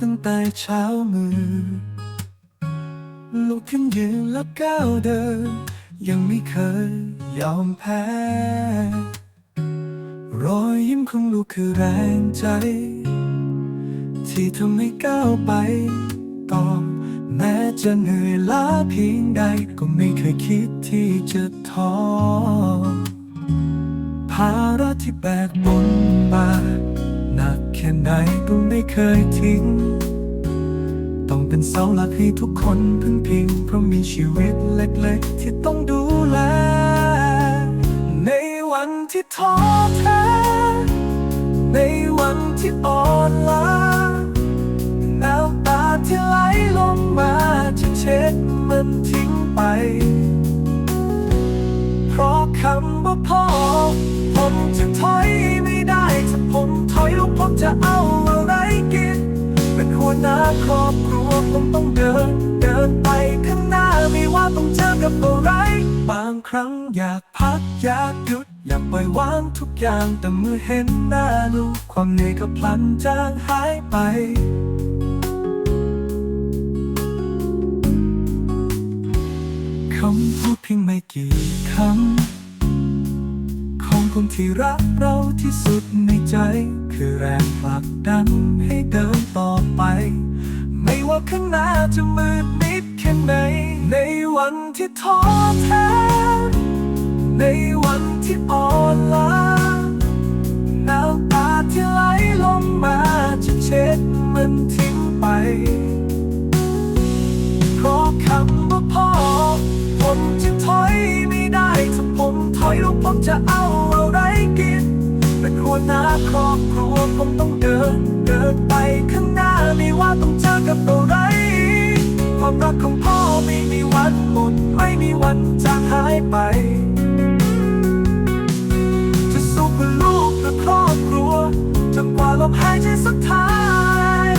ตั้งแต่เช้ามือ ลุกขึ้นยืนแล้วก้าวเดิน ยังไม่เคยยอมแพ้ รอยยิ้มของลูกคือแรงใจ ที่ทำให้ก้าวไปต่อแม้จะเหนื่อยล้าเพียงใด ก็ไม่เคยคิดที่จะท้อภาระที่แบกบนบ่า ค่ไหนก็ไม่เคยทิ้ง ต้องเป็นเสาหลักให้ทุกคนพึ่งพิง เพราะมีชีวิตเล็กๆ ที่ต้องดูแล ในวันที่ท้อแท้ ในวันที่อ่อนล้าน้ำตาที่ไหลลงมาจะเช็ดมันทิ้งไป เพราะคำว่าพ่อผมจะถอย น้าครอบครัวผมต้องเดิน เดินไปข้างหน้าไม่ว่าต้องเจอกับอะไร บางครั้งอยากพักอยากหยุด อยากปล่อยวางทุกอย่างแต่เมื่อเห็นหน้าลูกความเหนื่อยก็พลันจางหายไปคำพูดเพียงไม่กี่คำของคนที่รักเราที่สุดในใจ คือแรงผลักดันให้เดินต่อไป จะมืดมิดแค่ไหน ในวันที่ท้อแท้ ในวันที่อ่อนล้าน้ำตาที่ไหลลงมาจะเช็ดมันทิ้งไป เพราะคำว่าพ่อ ผมจะถอยไม่ได้ ถ้าผมถอยลูกผมจะเอาอะไรกิน เป็นหัวหน้าครอบครัวผมต้องเดิน เดินไปข้าง ความรักของพ่อไม่มีวันหมด ไม่มีวันจางหายไป จะสู้เพื่อลูกเพื่อครอบครัวจนกว่าลมหายใจสุดท้าย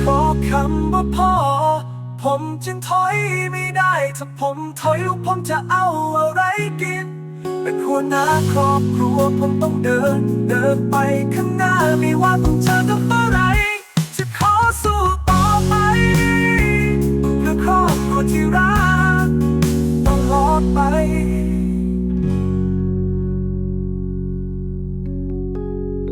เพราะคำว่าพ่อ ผมจึงถอยไม่ได้ ถ้าผมถอยลูกผมจะเอาอะไรกิน เป็นหัวหน้าครอบครัวผมต้องเดิน เดินไปข้างหน้าไม่ว่าต้องจ